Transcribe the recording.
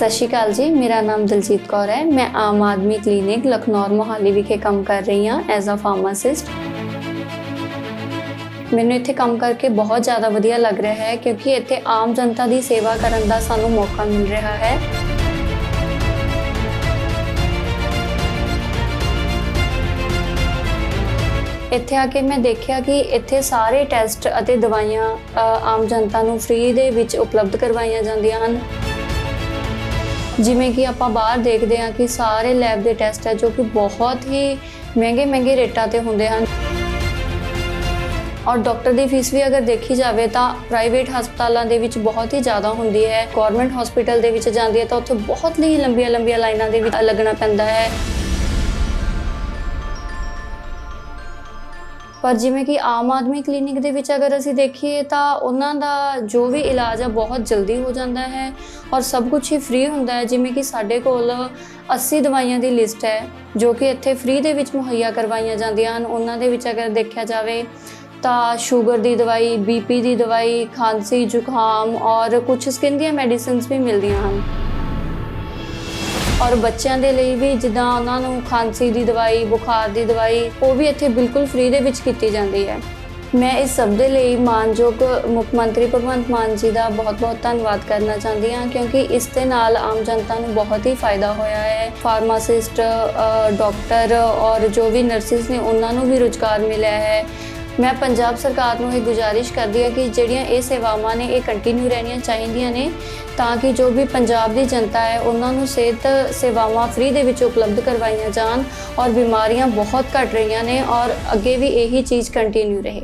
ਸਤਿ ਸ਼੍ਰੀ ਅਕਾਲ ਜੀ, ਮੇਰਾ ਨਾਮ ਦਿਲਜੀਤ ਕੌਰ ਹੈ। ਮੈਂ ਆਮ ਆਦਮੀ ਕਲੀਨਿਕ ਲਖਨੌਰ ਮੋਹਾਲੀ ਵਿਖੇ ਕੰਮ ਕਰ ਰਹੀ ਹਾਂ ਐਜ਼ ਅ ਫਾਰਮਾਸਿਸਟ ਮੈਨੂੰ ਇੱਥੇ ਕੰਮ ਕਰਕੇ ਬਹੁਤ ਜ਼ਿਆਦਾ ਵਧੀਆ ਲੱਗ ਰਿਹਾ ਹੈ ਕਿਉਂਕਿ ਇੱਥੇ ਆਮ ਜਨਤਾ ਦੀ ਸੇਵਾ ਕਰਨ ਦਾ ਸਾਨੂੰ ਮੌਕਾ ਮਿਲ ਰਿਹਾ ਹੈ। ਇੱਥੇ ਆ ਕੇ ਮੈਂ ਦੇਖਿਆ ਕਿ ਇੱਥੇ ਸਾਰੇ ਟੈਸਟ ਅਤੇ ਦਵਾਈਆਂ ਆਮ ਜਨਤਾ ਨੂੰ ਫ੍ਰੀ ਦੇ ਵਿੱਚ ਉਪਲਬਧ ਕਰਵਾਈਆਂ ਜਾਂਦੀਆਂ ਹਨ। ਜਿਵੇਂ ਕਿ ਆਪਾਂ ਬਾਹਰ ਦੇਖਦੇ ਹਾਂ ਕਿ ਸਾਰੇ ਲੈਬ ਦੇ ਟੈਸਟ ਹੈ ਜੋ ਕਿ ਬਹੁਤ ਹੀ ਮਹਿੰਗੇ ਮਹਿੰਗੇ ਰੇਟਾਂ ਤੇ ਹੁੰਦੇ ਹਨ। ਔਰ ਡਾਕਟਰ ਦੀ ਫੀਸ ਵੀ ਅਗਰ ਦੇਖੀ ਜਾਵੇ ਤਾਂ ਪ੍ਰਾਈਵੇਟ ਹਸਪਤਾਲਾਂ ਦੇ ਵਿੱਚ ਬਹੁਤ ਹੀ ਜ਼ਿਆਦਾ ਹੁੰਦੀ ਹੈ। ਗਵਰਨਮੈਂਟ ਹਸਪੀਟਲ ਦੇ ਵਿੱਚ ਜਾਂਦੀ ਹੈ ਤਾਂ ਉੱਥੇ ਬਹੁਤ ਹੀ ਲੰਬੀਆਂ ਲੰਬੀਆਂ ਲਾਈਨਾਂ ਦੇ ਵਿੱਚ ਲੱਗਣਾ ਪੈਂਦਾ ਹੈ। ਪਰ ਜਿਵੇਂ ਕਿ ਆਮ ਆਦਮੀ ਕਲੀਨਿਕ ਦੇ ਵਿੱਚ ਅਗਰ ਅਸੀਂ ਦੇਖੀਏ ਤਾਂ ਉਹਨਾਂ ਦਾ ਜੋ ਵੀ ਇਲਾਜ ਆ ਬਹੁਤ ਜਲਦੀ ਹੋ ਜਾਂਦਾ ਹੈ ਔਰ ਸਭ ਕੁਝ ਹੀ ਫ੍ਰੀ ਹੁੰਦਾ ਹੈ। ਜਿਵੇਂ ਕਿ ਸਾਡੇ ਕੋਲ 80 ਦਵਾਈਆਂ ਦੀ ਲਿਸਟ ਹੈ, ਜੋ ਕਿ ਇੱਥੇ ਫ੍ਰੀ ਦੇ ਵਿੱਚ ਮੁਹੱਈਆ ਕਰਵਾਈਆਂ ਜਾਂਦੀਆਂ ਹਨ। ਉਹਨਾਂ ਦੇ ਵਿੱਚ ਅਗਰ ਦੇਖਿਆ ਜਾਵੇ ਤਾਂ ਸ਼ੂਗਰ ਦੀ ਦਵਾਈ ਬੀਪੀ ਦੀ ਦਵਾਈ, ਖਾਂਸੀ, ਜ਼ੁਕਾਮ ਔਰ ਕੁਝ ਸਕਿਨ ਦੀਆਂ ਮੈਡੀਸਿਨਸ ਵੀ ਮਿਲਦੀਆਂ ਹਨ। ਔਰ ਬੱਚਿਆਂ ਦੇ ਲਈ ਵੀ ਜਿੱਦਾਂ ਉਹਨਾਂ ਨੂੰ ਖਾਂਸੀ ਦੀ ਦਵਾਈ, ਬੁਖਾਰ ਦੀ ਦਵਾਈ, ਉਹ ਵੀ ਇੱਥੇ ਬਿਲਕੁਲ ਫ੍ਰੀ ਦੇ ਵਿੱਚ ਕੀਤੀ ਜਾਂਦੀ ਹੈ। ਮੈਂ ਇਸ ਸਭ ਦੇ ਲਈ ਮਾਨਯੋਗ ਮੁੱਖ ਮੰਤਰੀ ਭਗਵੰਤ ਮਾਨ ਜੀ ਦਾ ਬਹੁਤ-ਬਹੁਤ ਧੰਨਵਾਦ ਕਰਨਾ ਚਾਹੁੰਦੀ ਹਾਂ, ਕਿਉਂਕਿ ਇਸ ਦੇ ਨਾਲ ਆਮ ਜਨਤਾ ਨੂੰ ਬਹੁਤ ਹੀ ਫਾਇਦਾ ਹੋਇਆ ਹੈ। ਫਾਰਮਾਸਿਸਟ ਡਾਕਟਰ ਔਰ ਜੋ ਵੀ ਨਰਸਿਸ ਨੇ, ਉਹਨਾਂ ਨੂੰ ਵੀ ਰੁਜ਼ਗਾਰ ਮਿਲਿਆ ਹੈ। ਮੈਂ ਪੰਜਾਬ ਸਰਕਾਰ ਨੂੰ ਇਹ ਗੁਜ਼ਾਰਿਸ਼ ਕਰਦੀ ਹਾਂ ਕਿ ਜਿਹੜੀਆਂ ਇਹ ਸੇਵਾਵਾਂ ਨੇ, ਇਹ ਕੰਟੀਨਿਊ ਰਹਿਣੀਆਂ ਚਾਹੀਦੀਆਂ ਨੇ ਤਾਂ ਕਿ ਜੋ ਵੀ ਪੰਜਾਬ ਦੀ ਜਨਤਾ ਹੈ, ਉਹਨਾਂ ਨੂੰ ਸਿਹਤ ਸੇਵਾਵਾਂ ਫ੍ਰੀ ਦੇ ਵਿੱਚ ਉਪਲਬਧ ਕਰਵਾਈਆਂ ਜਾਣ ਔਰ ਬਿਮਾਰੀਆਂ ਬਹੁਤ ਘਟ ਰਹੀਆਂ ਨੇ ਔਰ ਅੱਗੇ ਵੀ ਇਹੀ ਚੀਜ਼ ਕੰਟੀਨਿਊ ਰਹੇ।